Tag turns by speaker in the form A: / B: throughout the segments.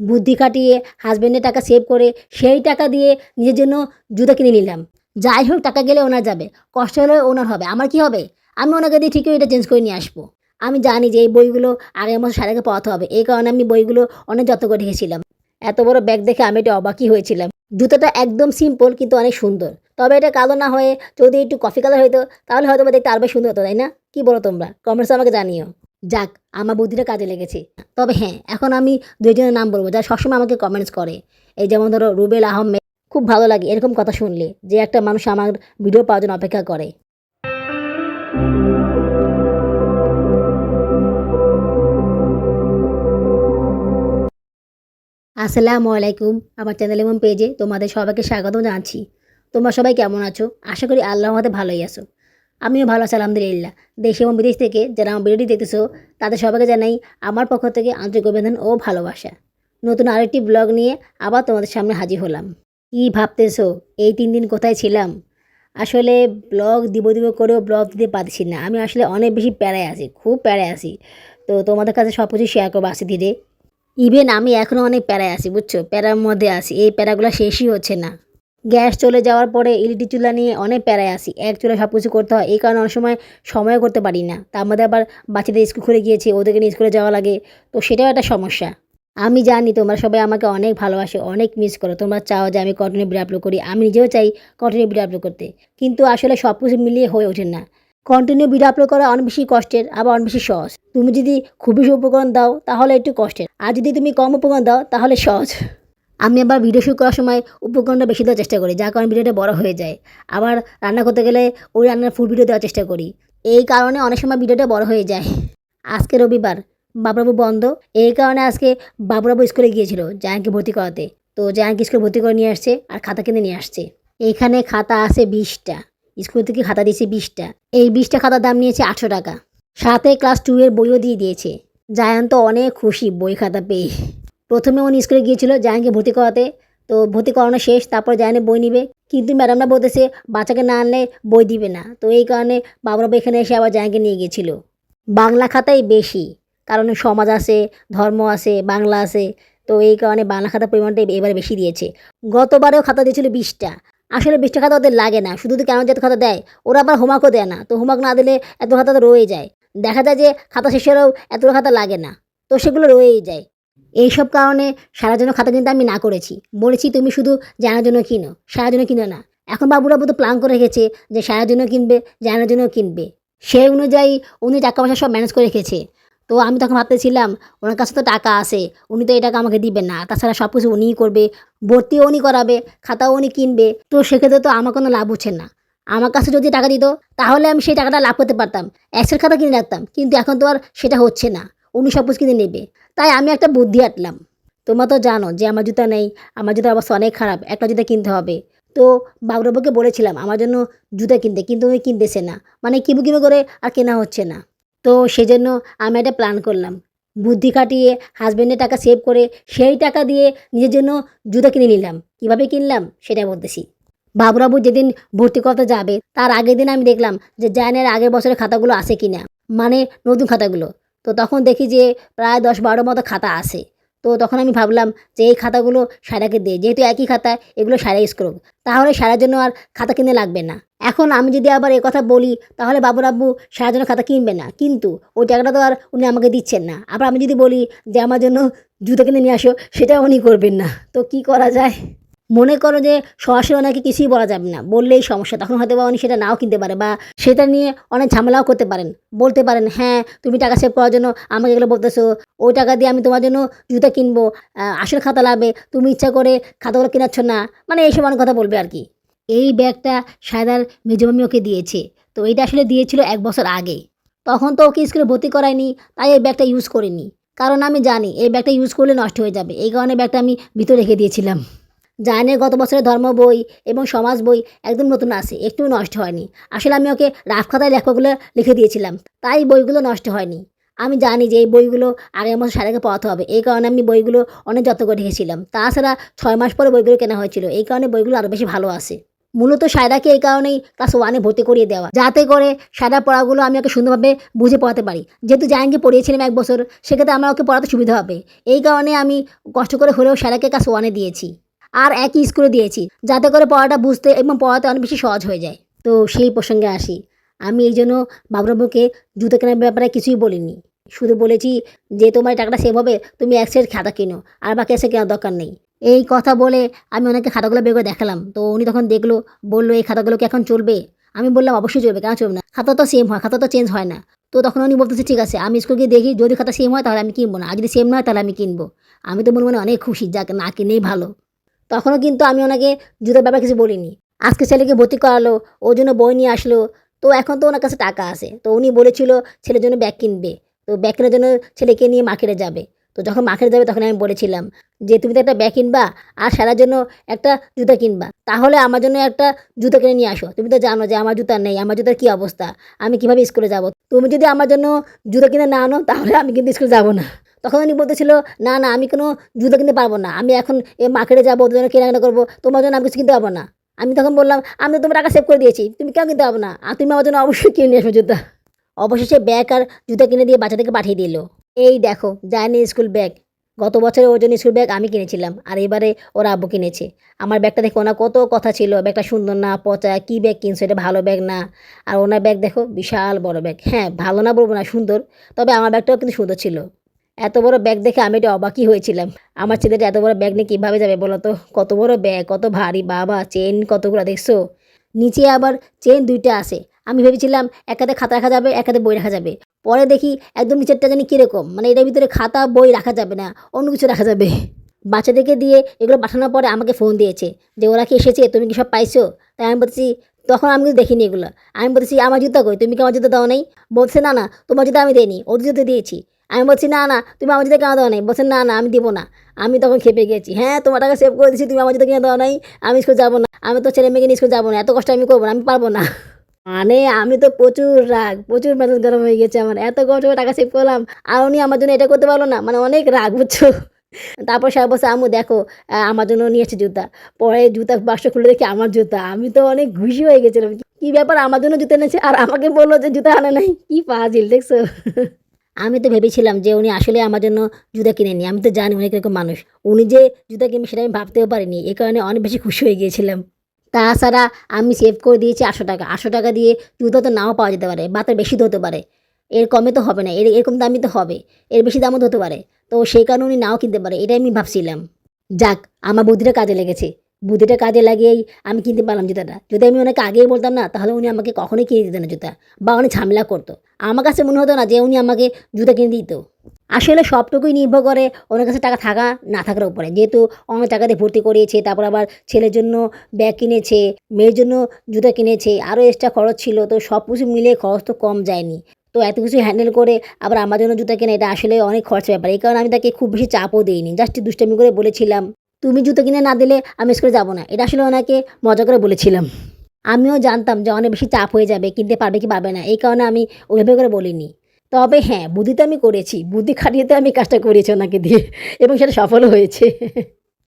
A: বুদ্ধি খাটিয়ে হাজব্যান্ডের টাকা সেভ করে সেই টাকা দিয়ে নিজের জন্য জুতো কিনে নিলাম। যাই হোক, টাকা গেলে ওনার যাবে। কষ্ট হলে ওনার হবে। আমার কি হবে? আমি ওনাকে দিয়ে ঠিকই এটা চেঞ্জ করে নিয়ে আসব। আমি জানি যে এই বইগুলো আগের মতো সারাকে পাওয়াতে হবে। এই কারণে আমি বইগুলো অনেক যত্ন করে রেখেছিলাম। এত বড় ব্যাগ দেখে আমি এটা অবাকই হয়েছিলাম। জুতোটা একদম সিম্পল কিন্তু অনেক সুন্দর। তবে এটা কালো না হয়ে যদি একটু কফি কালার হতো তাহলে হয়তো দেখতে আরও সুন্দর হতো, তাই না? কি বলো তোমরা? কমেন্টসে আমাকে জানিও। যাক, আমার বুদ্ধিটা কাজে লেগেছে। তবে হ্যাঁ এখন আমি দুইজনের নাম বলব, যারা সবসময় আমাকে কমেন্টস করে। এই যেমন ধরো রুবেল আহমেদ, খুব ভালো লাগে এরকম কথা শুনলে, যে একটা মানুষ আমার ভিডিও পাওয়ার জন্য অপেক্ষা করে। আসসালামু আলাইকুম, আমার চ্যানেল এবং পেজে তোমাদের সবাইকে স্বাগত জানাচ্ছি। তোমরা সবাই কেমন আছো? আশা করি আল্লাহ মতে ভালোই আছো। আমিও ভালো আছি, আলহামদুলিল্লাহ। দেশ এবং বিদেশ থেকে যারা আমার ভিডিওটি দেখতেছো, তাদের সবাইকে জানাই আমার পক্ষ থেকে আন্তরিক অভিনন্দন ও ভালোবাসা। নতুন আরেকটি ব্লগ নিয়ে আবার তোমাদের সামনে হাজির হলাম। কী ভাবতেছো? এই তিন দিন কোথায় ছিলাম? আসলে ব্লগ দিব দিব করেও ব্লগ দিতে পারছি না। আমি আসলে অনেক বেশি প্যারায় আছি, খুব প্যারায় আছি। তো তোমাদের কাছে সব কিছু শেয়ার করব আসি ধীরে। ইভেন আমি এখনও অনেক প্যারায় আছি, বুঝছ? প্যারার মধ্যে আছি। এই প্যারাগুলো শেষই হচ্ছে না। গ্যাস চলে যাওয়ার পরে ইলেকট্রিক চুলা নিয়ে অনেক প্যারায় আসি এক চুলা সব কিছু করতে হয়, এই কারণে অনেক সময় সময়ও করতে পারি না। তার মধ্যে আবার বাচ্চাদের স্কুল খুলে গিয়েছে, ওদেরকে নিয়ে স্কুলে যাওয়া লাগে, তো সেটাও একটা সমস্যা। আমি জানি তোমরা সবাই আমাকে অনেক ভালোবাসে, অনেক মিস করো। তোমরা চাও যে আমি কন্টিনিউ ভিডিও আপলোড করি, আমি নিজেও চাই কন্টিনিউ ভিডিও আপলোড করতে। কিন্তু আসলে সব কিছু মিলিয়ে হয়ে ওঠে না। কন্টিনিউ ভিডিও আপলোড করা অনেক বেশি কষ্টের, আবার অনেক বেশি সহজ। তুমি যদি খুব বেশি উপকরণ দাও, তাহলে একটু কষ্টের। আর যদি তুমি কম উপকরণ দাও, তাহলে সহজ। আমি আবার ভিডিও শুট করার সময় উপকরণটা বেশি দেওয়ার চেষ্টা করি, যার কারণে ভিডিওটা বড় হয়ে যায়। আবার রান্না করতে গেলে ওই রান্নার ফুল ভিডিও দেওয়ার চেষ্টা করি। এই কারণে অনেক সময় ভিডিওটা বড় হয়ে যায়। আজকে রবিবার, বাবুরাবু বন্ধ। এই কারণে আজকে বাবুরাবু স্কুলে গিয়েছিল জায়ানকে ভর্তি করাতে। তো জায়ানকে স্কুলে ভর্তি করে নিয়ে আসছে আর খাতা কিনে নিয়ে আসছে। এইখানে খাতা আছে বিশটা। স্কুল থেকে খাতা দিয়েছে বিশটা। এই বিশটা খাতার দাম নিয়েছে আটশো টাকা। সাথে ক্লাস টু এর বইও দিয়ে দিয়েছে। জায়ান তো অনেক খুশি বই খাতা পেয়ে। প্রথমে উনি স্কুলে গিয়েছিল জায়ানকে ভর্তি করাতে। তো ভর্তি করানো শেষ, তারপর জায়ানে বই নিবে। কিন্তু ম্যাডামরা বলতেছে, বাচ্চাকে না আনলে বই দিবে না। তো এই কারণে বাবুরাবু এখানে এসে আবার জায়ানকে নিয়ে গিয়েছিল। বাংলা খাতাই বেশি, কারণ সমাজ আছে, ধর্ম আছে, বাংলা আছে। তো এই কারণে বাংলা খাতার পরিমাণটা এবারে বেশি দিয়েছে। গতবারেও খাতা দিয়েছিল বিশটা। আসলে বিশটা খাতা ওদের লাগে না, শুধু কেন যে এত খাতা দেয়। ওরা আবার হোমওয়ার্কও দেয় না। তো হোমওয়ার্ক না দিলে এত খাতা তো রয়ে যায়। দেখা যায় যে খাতা শেষেরও এত খাতা লাগে না। তো সেগুলো রয়েই যায়। এইসব কারণে সারা জন্য খাতা কিন্তু আমি না করেছি। বলেছি, তুমি শুধু জানার জন্য কিনো, সারা জন্য কিনো না। এখন বাবুরা তো প্ল্যান করে রেখেছে যে সারা জন্য কিনবে, জানার জন্য কিনবে। সেই অনুযায়ী উনি টাকা পয়সা সব ম্যানেজ করে রেখেছে। তো আমি তখন ভাবতেছিলাম, ওনার কাছে তো টাকা আছে, উনি তো এই টাকা আমাকে দিবেন না। তাছাড়া সব কিছু উনিই করবে, ভর্তিও উনি করাবে, খাতাও উনি কিনবে। তো সেক্ষেত্রে তো আমার কোনো লাভ হচ্ছে না। আমার কাছে যদি টাকা দিত, তাহলে আমি সেই টাকাটা লাভ করতে পারতাম। এক্সের খাতা কিনে রাখতাম, কিন্তু এখন তো আর সেটা হচ্ছে না। উনি সব কিছু কিনে নেবে। তাই আমি একটা বুদ্ধি আটলাম। তোমরা তো জানো যে আমার জুতা নেই, আমার জুতার অবস্থা অনেক খারাপ, একটা জুতা কিনতে হবে। তো বাবুরাবুকে বলেছিলাম, আমার জন্য জুতা কিনতে, কিন্তু উনি কিনতেছে না। মানে কিবু কিবু করে আর কেনা হচ্ছে না। তো সেজন্য আমি একটা প্ল্যান করলাম। বুদ্ধি খাটিয়ে হাজব্যান্ডের টাকা সেভ করে সেই টাকা দিয়ে নিজের জন্য জুতো কিনে নিলাম। কীভাবে কিনলাম? সেটা বলতেছি। বাবুরাবু যেদিন ভর্তি করতে যাবে, তার আগের দিন আমি দেখলাম যে জায়নের আগের বছরের খাতাগুলো আছে কিনা। মানে নতুন খাতাগুলো। তো তখন দেখি যে প্রায় দশ বারো মতো খাতা আছে। তো তখন আমি ভাবলাম যে এই খাতাগুলো সারাকে দে, যেহেতু একই খাতা, এগুলো সারা ইউজ তাহলে সারার জন্য আর খাতা কিনে লাগবে না। এখন আমি যদি আবার এই কথা বলি, তাহলে বাবুর আব্বু সারার জন্য খাতা কিনবে না। কিন্তু ওই টাকাটা তো আর উনি আমাকে দিচ্ছেন না। আবার আমি যদি বলি যে আমার জন্য জুতো কিনে নিয়ে আসো সেটা উনি করবেন না। তো কি করা যায়? মনে করো যে সরাসরি ওনাকে কিছুই বলা যাবে না। বললেই সমস্যা, তখন হয়তো বা উনি সেটা নাও কিনতে পারে বা সেটা নিয়ে অনেক ঝামেলাও করতে পারেন। বলতে পারেন হ্যাঁ তুমি টাকা সেভ করার জন্য আমাকে এগুলো বলতেছো, ওই টাকা দিয়ে আমি তোমার জন্য জুতা কিনবো আসল খাতা লাগবে, তুমি ইচ্ছা করে খাতাগুলো কেনাচ্ছ না। মানে এইসব অনেক কথা বলবে আর কি এই ব্যাগটা সায়দার মেজমামি ওকে দিয়েছে। তো এইটা আসলে দিয়েছিল এক বছর আগে। তখন তো ওকে স্কুলে ভর্তি করায়নি, তাই এই ব্যাগটা ইউজ করিনি। কারণ আমি জানি, এই ব্যাগটা ইউজ করলে নষ্ট হয়ে যাবে। এই কারণে ব্যাগটা আমি ভিতরে রেখে দিয়েছিলাম। জায়নের গত বছরের ধর্ম বই এবং সমাজ বই একদম নতুন আছে একটু নষ্ট হয়নি। আসলে আমি ওকে রাফ খাতায় লেখাগুলো লিখে দিয়েছিলাম, তাই বইগুলো নষ্ট হয়নি। আমি জানি যে এই বইগুলো আগের মতো সারাকে পাওয়াতে হবে, এই কারণে আমি বইগুলো অনেক যত্ন করে রেখেছিলাম তাছাড়া ছয় মাস পরে বইগুলো কেনা হয়েছিল, এই কারণে বইগুলো আরও বেশি ভালো আছে। মূলত সায়রাকে এই কারণেই ক্লাস ওয়ানে ভর্তি করিয়ে দেওয়া, যাতে করে সায়রা পড়াগুলো আমি ওকে সুন্দরভাবে বুঝে পড়াতে পারি। যেহেতু জায়নকে পড়িয়েছিলাম এক বছর, সেক্ষেত্রে আমার ওকে পড়াতে সুবিধা হবে। এই কারণে আমি কষ্ট করে হলেও সাদাকে ক্লাস ওয়ানে দিয়েছি। আর একই স্কুলে দিয়েছি। যাতে করে পড়াটা বুঝতে এবং পড়াতে অনেক বেশি সহজ হয়ে যায়। তো সেই প্রসঙ্গে আসি। আমি এই জন্য বাবুরাবুকে জুতো কেনার ব্যাপারে কিছুই বলিনি। শুধু বলেছি যে, তোমার টাকাটা সেভ হবে, তুমি এক সেট খাতা কিনো, আর বাকি এসে কেনার দরকার নেই। এই কথা বলে আমি ওনাকে খাতাগুলো বের করে দেখালাম। তো উনি তখন দেখল, বলল, এই খাতাগুলো কি এখন চলবে? আমি বললাম, অবশ্যই চলবে, কেন চলবে না? খাতা তো সেম হয়, খাতা তো চেঞ্জ হয় না। তো তখন উনি বলতেছে, ঠিক আছে, আমি স্কুল গিয়ে দেখি, যদি খাতা সেম হয় তাহলে আমি কিনবো না, আর যদি সেম না হয় তাহলে আমি কিনবো। আমি তো মনে মনে অনেক খুশি, যাক না কিনেই ভালো। তখনও কিন্তু আমি ওনাকে জুতোর ব্যাপারে কিছু বলিনি। আজকে ছেলেকে ভর্তি করালো, ওর জন্য বই নিয়ে আসলো, তো এখন তো ওনার কাছে টাকা আছে, তো উনি বলেছিল ছেলের জন্য ব্যাগ কিনবে, তো ব্যাগ কেনার জন্য ছেলেকে নিয়ে মার্কেটে যাবে। তো যখন মার্কেটে যাবে তখন আমি বলেছিলাম যে, তুমি তো একটা ব্যাগ কিনবা আর সারার জন্য একটা জুতো কিনবা, তাহলে আমার জন্য একটা জুতো কিনে নিয়ে আসো। তুমি তো জানো যে আমার জুতা নেই, আমার জুতার কী অবস্থা, আমি কীভাবে স্কুলে যাব? তুমি যদি আমার জন্য জুতো কিনে না আনো, তাহলে আমি কিন্তু স্কুলে যাব না। তখন উনি বলতেছিল, না না, আমি কোনো জুতো কিনতে পারব না। আমি এখন এ মার্কেটে যাব ওদের জন্য কেনাকাটা করব, তোমার জন্য আমি কিছু কিনতে পারব না। আমি তখন বললাম, আমি তো তোমার টাকা সেভ করে দিয়েছি, তুমি কেউ কিনতে পারব না? আর তুমি আমার জন্য অবশ্যই কিনে নিয়ে আসবে জুতা। অবশেষে ব্যাগ আর জুতা কিনে দিয়ে বাচ্চাদেরকে পাঠিয়ে দিল। এই দেখো যায়নি স্কুল ব্যাগ গত বছরে ওর জন্য স্কুল ব্যাগ আমি কিনেছিলাম, আর এবারে ওর আব্বু কিনেছে। আমার ব্যাগটা দেখো ওনার কত কথা ছিল, ব্যাগটা সুন্দর না, পচা, কী ব্যাগ কিনছো? এটা ভালো ব্যাগ না। আর ওনার ব্যাগ দেখো, বিশাল বড় ব্যাগ হ্যাঁ ভালো না বলব না, সুন্দর। তবে আমার ব্যাগটাও কিন্তু সুন্দর ছিল। এত বড় ব্যাগ দেখে আমি এটা অবাকই হয়েছিলাম। আমার ছেলেটা এত বড় ব্যাগ নিয়ে কীভাবে যাবে বলো তো কত বড় ব্যাগ কত ভারী, বাবা চেন কতগুলো দেখছ? নিচে আবার চেন দুইটা আছে। আমি ভেবেছিলাম এক হাতে খাতা রাখা যাবে, এক হাতে বই রাখা যাবে। পরে দেখি একদম নিচেরটা জানি কীরকম। মানে এটার ভিতরে খাতা, বই রাখা যাবে না, অন্য কিছু রাখা যাবে। বাচ্চাদেরকে দিয়ে এগুলো পাঠানোর পরে আমাকে ফোন দিয়েছে যে, ওরা কি এসেছে? তুমি কি সব পাইছো? তাই আমি বলছি তখন আমি কিন্তু দেখিনি এগুলো। আমি বলছি আমার জুতা কই? তুমি কি আমার জুতা দাও নাই? বলছে না না, তোমার জুতা আমি দিইনি, ওদের জুতো দিয়েছি। আমি বলছি, না না, তুমি আমার জুতো কেন দেওয়া নাই? বলছে, না না, আমি দেবো না। আমি তখন খেপে গেছি। হ্যাঁ তোমার টাকা সেভ করে দিচ্ছি তুমি আমার জুতো কেন দেওয়া নাই, আমি স্কুল যাব না, আমি তো ছেলে মেয়েকে নিয়ে স্কুল যাব না, এত কষ্ট আমি করব না, আমি পারব না। মানে আমি তো প্রচুর রাগ, প্রচুর মেজাজ গরম হয়ে গেছে আমার, এত কষ্ট করে টাকা সেভ করলাম, আর উনি আমার জন্য এটা করতে পারল না মানে অনেক রাগ, বুঝছ? তারপর সবাই বসে আমু দেখো আমার জন্য নিয়ে এসেছে জুতা, পরে জুতা বাক্স খুলে দেখি আমার জুতা। আমি তো অনেক খুশি হয়ে গেছিলাম, কি ব্যাপার, আমার জন্য জুতা এনেছে, আর আমাকে বলল যে জুতা আনে নাই, কি পাজিল, দেখছ? আমি তো ভেবেছিলাম যে উনি আসলে আমার জন্য জুতা কিনে নি আমি তো জানি অনেক রকম মানুষ। উনি যে জুতা কিনবে সেটা আমি ভাবতেও পারিনি এই কারণে অনেক বেশি খুশি হয়ে গিয়েছিলাম। তাছাড়া আমি সেভ করে দিয়েছি আটশো টাকা আটশো টাকা দিয়ে জুতো তো নাও পাওয়া যেতে পারে, বা তার বেশি তো হতে পারে। এর কমে তো হবে না, এর এরকম দামই তো হবে, এর বেশি দামও তো হতে পারে। তো সেই কারণে উনি নাও কিনতে পারে, এটাই আমি ভাবছিলাম। যাক, আমার বুদ্ধিটা কাজে লেগেছে। বুদ্ধিটা কাজে লাগিয়েই আমি কিনতে পারলাম জুতাটা। যদি আমি ওনাকে আগেই বলতাম না, তাহলে উনি আমাকে কখনোই কিনে দিতেন না জুতা বা অনেক ঝামেলা করতো। আমার কাছে মনে হতো না যে উনি আমাকে জুতা কিনে দিত। আসলে সবটুকুই নির্ভর করে ওনার কাছে টাকা থাকা, না থাকার উপরে। যেহেতু অনেক টাকাতে ভর্তি করিয়েছে, তারপর আবার ছেলের জন্য ব্যাগ কিনেছে, মেয়ের জন্য জুতা কিনেছে, আরও এক্সট্রা খরচ ছিল, তো সব কিছু মিলে খরচ তো কম যায়নি। তো এত কিছু হ্যান্ডেল করে আবার আমার জন্য জুতা কেনা, এটা আসলে অনেক খরচের ব্যাপার। এই কারণে আমি তাকে খুব বেশি চাপও দিইনি। জাস্ট দুষ্টামি করে বলেছিলাম তুমি জুতো কিনে না দিলে আমি স্কুলে যাব না। এটা আসলে ওনাকে মজা করে বলেছিলাম। আমিও জানতাম যে অনেক বেশি চাপ হয়ে যাবে, কিনতে পারবে কি পারবে না। এই কারণে আমি ওইভাবে করে বলিনি। তবে হ্যাঁ বুদ্ধি তো আমি করেছি। বুদ্ধি খাটিয়ে তো আমি কাজটা করেছি ওনাকে দিয়ে, এবং সেটা সফলও হয়েছে।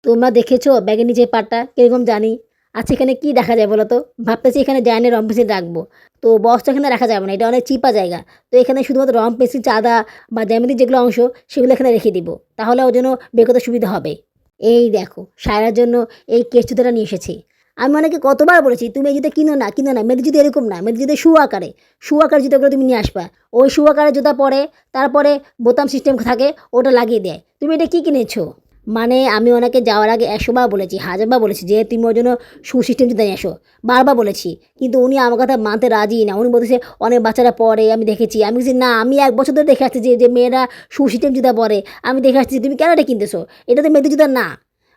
A: তোমরা দেখেছ ব্যাগের নিচে পাটটা? কীরকম জানি? আচ্ছা এখানে কি দেখা যায় বলো তো? ভাবতেছি এখানে জায়নের রং পেন্সিল রাখব। তো বক্সটা এখানে রাখা যাবে না, এটা অনেক চিপা জায়গা। তো এখানে শুধুমাত্র রং পেন্সিল চাঁদা বা জ্যামিতির যেগুলো অংশ, সেগুলো এখানে রেখে দিব। তাহলে ওর জন্য করতে সুবিধা হবে। এই দেখো, সায়রার জন্য এই কেস জুতোটা নিয়ে এসেছে। আমি অনেকে কতবার বলেছি, তুমি এই জুতো কিনো না কিনো না, মেয়েদের জুতো এরকম না, মেয়েদের জুতো শু আকারে শু আকারের জুতোগুলো তুমি নিয়ে আসবা। ওই শু আকারের জুতা পরে, তারপরে বোতাম সিস্টেম থাকে, ওটা লাগিয়ে দেয়। তুমি এটা কী কিনেছো? মানে আমি ওনাকে যাওয়ার আগে একশোবার বলেছি, হাজারবার বলেছি যে তুমি ওর জন্য সুসিস্টেম নিয়ে আসো বারবার বলেছি। কিন্তু উনি আমার কথা মানতে রাজি না, উনি বলতেছে অনেক বাচ্চারা পড়ে, আমি দেখেছি। আমি বলছি, না, আমি এক বছর ধরে দেখে আসছি যে যে মেয়েরা সুসিস্টেম জুতা পরে। আমি দেখে আসছি, তুমি কেন এটা কিনতেছো? এটা তো মেয়েদের জুতা না।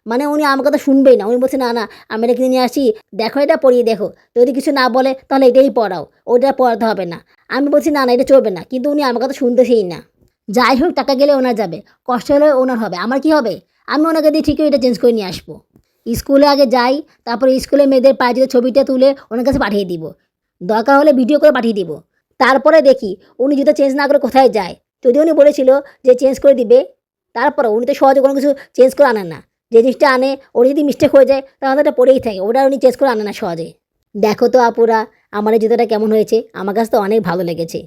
A: মানে উনি আমার কথা শুনবেই না, উনি বলছে, না না, আমি এটা কিনে নিয়ে আসি দেখো এটা পরিয়ে দেখো। যদি কিছু না বলে তাহলে এটাই পড়াও ওটা পড়াতে হবে না। আমি বলছি, না না, এটা চলবে না। কিন্তু উনি আমার কথা শুনতেছেই না। যাই হোক, টাকা গেলে ওনার যাবে, কষ্ট হলে ওনার হবে। আমার কি হবে? আমি ওনাকে দিয়ে ঠিকই এটা চেঞ্জ করে নিয়ে আসব। স্কুলে আগে যাই, তারপরে স্কুলে মেয়েদের পায়ে যদি ছবিটা তুলে ওনার কাছে পাঠিয়ে দিব। দরকার হলে ভিডিও করে পাঠিয়ে দিব। তারপরে দেখি উনি জুতো চেঞ্জ না করে কোথায় যায়। যদি উনি বলেছিল যে চেঞ্জ করে দিবে, তারপরে উনি তো সহজে কোনো কিছু চেঞ্জ করে আনেন না। যে জিনিসটা আনে, ওর যদি মিস্টেক হয়ে যায়, তাহলে ওটা পড়েই থাকে, ওটা উনি চেঞ্জ করে আনে না সহজে। দেখো তো আপুরা, আমার এই জুতোটা কেমন হয়েছে? আমার কাছে তো অনেক ভালো লেগেছে।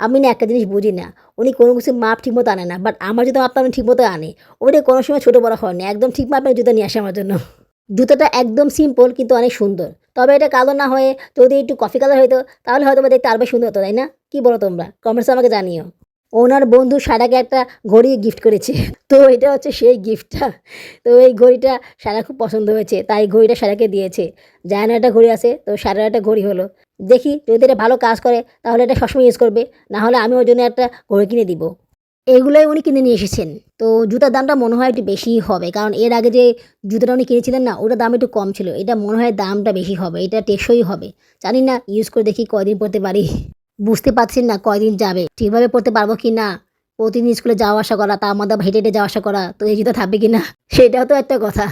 A: আমি না একটা জিনিস বুঝি না, উনি কোনো কিছু মাপ ঠিকমতো আনে না বাট আমার জুতো মাপটা উনি ঠিকমতো আনে। ওটা কোনো সময় ছোটো বড় হয়নি, একদম ঠিক মাপের জুতো নিয়ে আসে আমার জন্য। জুতোটা একদম সিম্পল কিন্তু অনেক সুন্দর। তবে এটা কালো না হয়ে যদি একটু কফি কালার হতো তাহলে হয়তো দেখতে আরও সুন্দর হতো, তাই না? কি বলো তোমরা? কমেন্টসে আমাকে জানিও। ওনার বন্ধু সারাকে একটা ঘড়ি গিফট করেছে। তো এটা হচ্ছে সেই গিফটটা তো এই ঘড়িটা সারা খুব পছন্দ হয়েছে, তাই ঘড়িটা সারাকে দিয়েছে। জায়না একটা ঘড়ি আছে, তো সারার একটা ঘড়ি হলো। দেখি, যদি এটা ভালো কাজ করে, তাহলে এটা সবসময় ইউজ করবে, না হলে আমি ওর জন্য একটা ঘড়ি কিনে দিব। এগুলোই উনি কিনে নিয়ে এসেছেন। তো জুতার দামটা মনে হয় একটু বেশিই হবে, কারণ এর আগে যে জুতোটা উনি কিনেছিলেন না, ওটার দাম একটু কম ছিল। এটা মনে হয় দামটা বেশি হবে, এটা টেকসই হবে। জানি না ইউজ করে দেখি কয়দিন পরতে পারি। বুঝতে পারছি না কয়দিন যাবে। ঠিকভাবে পড়তে পারব কি না? প্রতিদিন স্কুলে যাওয়া আসা করা তার মধ্যে হেঁটে হেঁটে যাওয়া আসা করা, তো এই জুতো থাকবে কি না? সেটাও তো একটা কথা।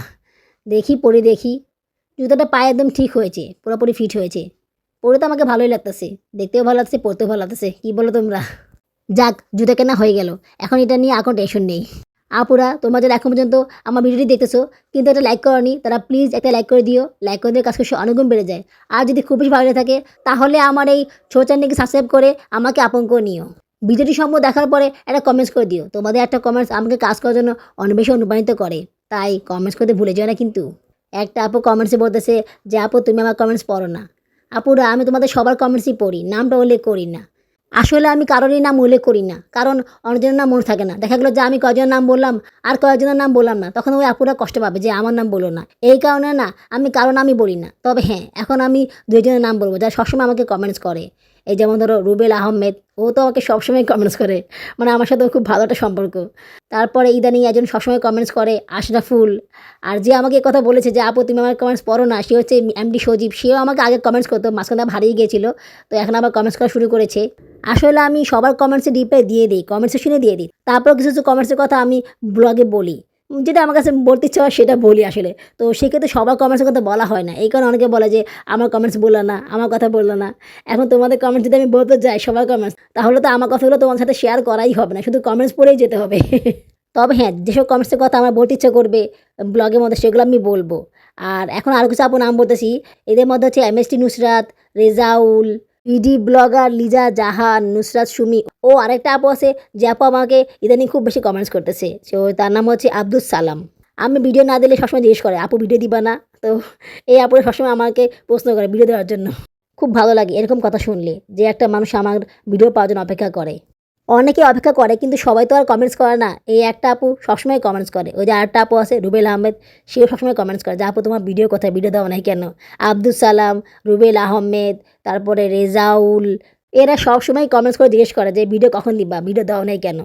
A: দেখি পরে দেখি। জুতোটা পায়ে একদম ঠিক হয়েছে, পুরোপুরি ফিট হয়েছে। পরে তো আমাকে ভালোই লাগতেছে, দেখতেও ভালো লাগছে পড়তেও ভালো লাগতেছে, কী বলো তোমরা? যাক, জুতো কেনা হয়ে গেল। এখন এটা নিয়ে এখন টেনশন নেই। আপুরা, তোমরা যারা এখন পর্যন্ত আমার ভিডিওটি দেখতেছো, কিন্তু এটা লাইক করনি, তারা প্লিজ একটা লাইক করে দিও। লাইক করে দিয়ে কাজ করছে অনেকগুণ বেড়ে যায়। আর যদি খুব বেশি ভালো থাকে, তাহলে আমার এই ছো চ্যানেলকে সাবস্ক্রাইব করে আমাকে আপন করে নিও। ভিডিওটি সম্ভব দেখার পরে একটা কমেন্টস করে দিও। তোমাদের একটা কমেন্টস আমাকে কাজ করার জন্য অনেক বেশি অনুপ্রাণিত করে। তাই কমেন্টস করতে ভুলে যাও না কিন্তু। একটা আপু কমেন্টসে বলতেছে যে, আপু, তুমি আমার কমেন্টস পড়ো না। আপুরা, আমি তোমাদের সবার কমেন্টসই পড়ি, নামটা উল্লেখ করি না। আসলে আমি কারোরই নাম উল্লেখ করি না, কারণ অনেকজনের নাম মনে থাকে না। দেখা গেলো যে আমি কয়জনের নাম বললাম, আর কয়েকজনের নাম বললাম না, তখন ওই আপুরা কষ্ট পাবে যে আমার নাম বলো না। এই কারণে না, আমি কারও নামই বলি না। তবে হ্যাঁ এখন আমি দুইজনের নাম বলব, যারা সবসময় আমাকে কমেন্টস করে। এই যেমন ধরো রুবেল আহমেদ, ও তো আমাকে সবসময় কমেন্টস করে। মানে আমার সাথে খুব ভালো একটা সম্পর্ক। তারপরে ইদানিং একজন সবসময় কমেন্টস করে, আশরাফুল। আর যে আমাকে কথা বলেছে যে, আপু, তুমি আমার কমেন্টস পড়ো না। সে হচ্ছে এমডি সজীব। সেও আমাকে আগে কমেন্টস করতো, মাঝখানে হারিয়ে গিয়েছিল। তো এখন আবার কমেন্টস করা শুরু করেছে। আসলে আমি সবার কমেন্টসে রিপ্লাই দিয়ে দিই কমেন্টসে শুনে দিয়ে দিই। তারপর কিছু কিছু কমেন্টসের কথা আমি ব্লগে বলি। যেটা আমার কাছে বলতে ইচ্ছা হয় সেটা বলি আসলে। তো সেক্ষেত্রে সবার কমেন্টসের কথা বলা হয় না। এই কারণে অনেকে বলে যে, আমার কমেন্টস বলল না, আমার কথা বলল না। এখন তোমাদের কমেন্টস যদি আমি বলতে যাই সবার কমেন্টস তাহলে তো আমার কথাগুলো তোমার সাথে শেয়ার করাই হবে না, শুধু কমেন্টস পড়েই যেতে হবে। তবে হ্যাঁ যেসব কমেন্টসের কথা আমার বলতে ইচ্ছা করবে ব্লগের মধ্যে সেগুলো আমি বলব। আর এখন আরও কিছু আপু নাম বলতেছি। এদের মধ্যে হচ্ছে এমএসটি নুসরাত রেজাউল ইডি ব্লগার লিজা জাহান, নুসরাত সুমি ও আরেকটা আপু আছে যে আপু আমাকে ইদানিং খুব বেশি কমেন্টস করতেছে। তো তার নাম হচ্ছে আব্দুল সালাম। আমি ভিডিও না দিলে সবসময় জিজ্ঞেস করে, আপু ভিডিও দিবা না? তো এই আপুরা সবসময় আমাকে প্রশ্ন করে ভিডিও দেওয়ার জন্য। খুব ভালো লাগে এরকম কথা শুনলে যে একটা মানুষ আমার ভিডিও পাওয়ার জন্য অপেক্ষা করে। অনেকে অপেক্ষা করে, কিন্তু সবাই তো আর কমেন্টস করে না। এই একটা আপু সবসময় কমেন্টস করে। ওই যে আরেকটা আপু আছে, রুবেল আহমেদ, সেও সবসময় কমেন্টস করে যে, আপু, তোমার ভিডিও কোথায়? ভিডিও দেওয়া নাই কেন? আব্দুল সালাম, রুবেল আহমেদ, তারপরে রেজাউল, এরা সবসময় কমেন্টস করে জিজ্ঞেস করে যে ভিডিও কখন দিবা? ভিডিও দেওয়া নেই কেন?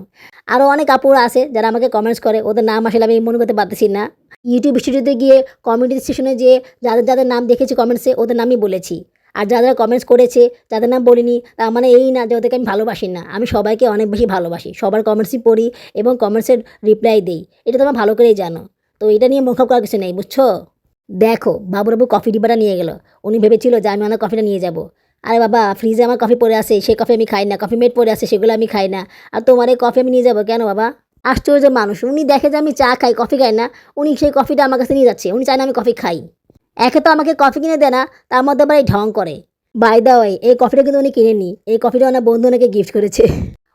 A: আরও অনেক আপুরা আছে যারা আমাকে কমেন্টস করে, ওদের নাম আসলে আমি মনে করতে পারতেছি না। ইউটিউব স্টুডিওতে গিয়ে কমেন্টি সেশনে যে যাদের যাদের নাম দেখেছি কমেন্টসে ওদের নামই বলেছি। আর যারা যারা কমেন্টস করেছে যাদের নাম বলিনি, তার মানে এই না যে ওদেরকে আমি ভালোবাসি না। আমি সবাইকে অনেক বেশি ভালোবাসি, সবার কমেন্টসই পড়ি এবং কমেন্টসের রিপ্লাই দিই। এটা তোমরা ভালো করেই জানো। তো এটা নিয়ে মুখ করার কিছু নেই, বুঝছ? দেখো, বাবুরাবু কফি ডিব্বাটা নিয়ে গেল। উনি ভেবেছিল যে আমি আমার কফিটা নিয়ে যাব। আরে বাবা ফ্রিজে আমার কফি পড়ে আছে, সেই কফি আমি খাই না কফি মেড পড়ে আছে, সেগুলো আমি খাই না। আর তোমার এই কফি আমি নিয়ে যাব কেন বাবা? আশ্চর্য মানুষ, উনি দেখে যে আমি চা খাই কফি খাই না, উনি সেই কফিটা আমার কাছে নিয়ে যাচ্ছে, উনি চায় না আমি কফি খাই। একে তো আমাকে কফি কিনে দেয় না, তার মধ্যে আবার এই ঢং করে। বাই দা ওয়াই এই কফিটা কিন্তু উনি কিনেনি এই কফিটা ওনার বন্ধু ওনাকে গিফট করেছে।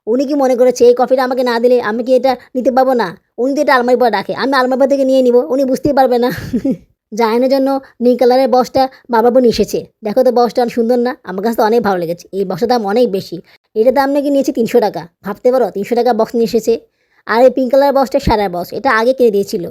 A: উনি কি মনে করেছে, এই কফিটা আমাকে না দিলে আমি কি এটা নিতে পারব না? উনি তো এটা আলমারি পর রাখে। আমি আলমারি পর থেকে নিয়ে নিব, উনি বুঝতেই পারবে না। জায়নের জন্য নীল কালারের বক্সটা বাবা বোন এসেছে দেখো তো বক্সটা অনেক সুন্দর না? আমার কাছে তো অনেক ভালো লেগেছে। এই বক্সটার দাম অনেক বেশি। এটার দাম নাকি নিয়েছে তিনশো টাকা। ভাবতে পারো, তিনশো টাকা বক্স নিয়ে এসেছে। আর এই পিঙ্ক কালারের বক্সটা সারার বক্স, এটা আগে কিনে দিয়েছিল।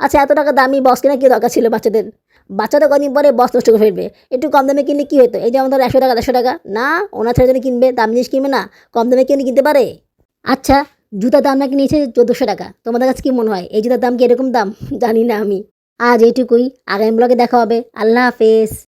A: আচ্ছা এত টাকা দামি বক্স কেনা কি দরকার ছিল বাচ্চাদের? বাচ্চাদের কদিন পরে বস নষ্ট করে ফেলবে। একটু কম দামে কিনলে কী হতো? এই যেমন ধরো একশো টাকা, দেড়শো টাকা। না, ওনার ছেলে জন্য কিনবে, দাম জিনিস কিনবে না, কম দামে কিনে কিনতে পারে? আচ্ছা জুতার দাম নাকি নিয়েছে চোদ্দোশো টাকা? তোমাদের কাছে কী মনে হয়? এই জুতার দাম কি এরকম দাম? জানি না আমি। আজ এইটুকুই। আগামী ব্লগে দেখা হবে। আল্লাহ হাফেজ।